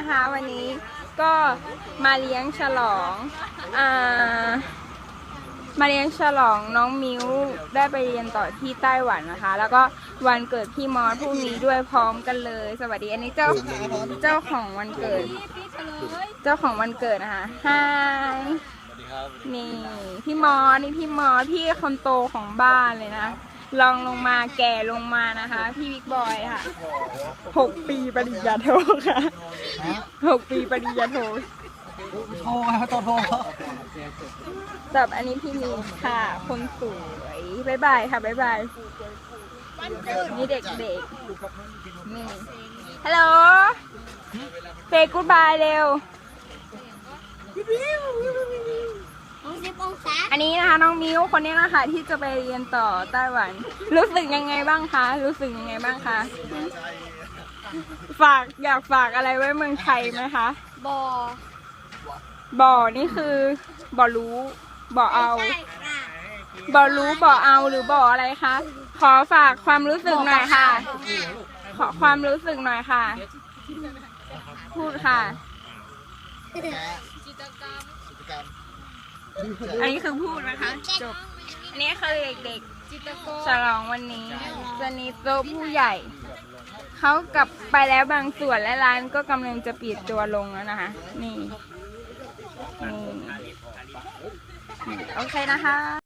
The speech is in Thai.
นะคะ วันนี้ก็มาเลี้ยงฉลองอ่ามาเลี้ยงฉลองน้องมิ้วได้ไปเรียนต่อที่ไต้หวันนะคะ แล้วก็วันเกิดพี่มอสพรุ่งนี้ด้วยพร้อมกันเลย สวัสดีอันนี้เจ้าเจ้าของวันเกิด เจ้าของวันเกิดนะคะฮายสวัสดีครับนี่พี่มอสนี่พี่มอสพี่คนโตของบ้านเลยนะ ลองลงมาแก่ลงมานะคะ พี่บิ๊กบอยค่ะหกปีปริญญาโทค่ะหกปีปริญญาโทโทรครับโทรโทรแบบอันนี้พี่มีค่ะ คนสวยบายบายค่ะบายบายนี่เด็กเด็กๆนี่ฮัลโหลเซกูดบายเร็ว สิบองศาอันนี้นะคะน้องมิวคนนี้นะคะที่จะไปเรียนต่อไต้หวัน รู้สึกยังไงบ้างคะ รู้สึกยังไงบ้างคะ ฝากอยากฝากอะไรไว้เมืองไทยไหมคะบอบ่อนี่คือบ่อรู้บ่อเอาใช่ค่ะบ่อรู้บ่อเอาหรือบ่ออะไรคะ ขอฝากความรู้สึกหน่อยค่ะ ขอความรู้สึกหน่อยค่ะ พูดค่ะกิจกรรม อันนี้คือพูดนะคะ จบ อันนี้คือเด็กจิตรกรๆฉลองวันนี้จะนี้โต๊ะผู้ใหญ่ เขากลับไปแล้วบางส่วนและร้านก็กำลังจะปิดตัวลงแล้วนะคะ นี่ นี่ โอเคนะคะ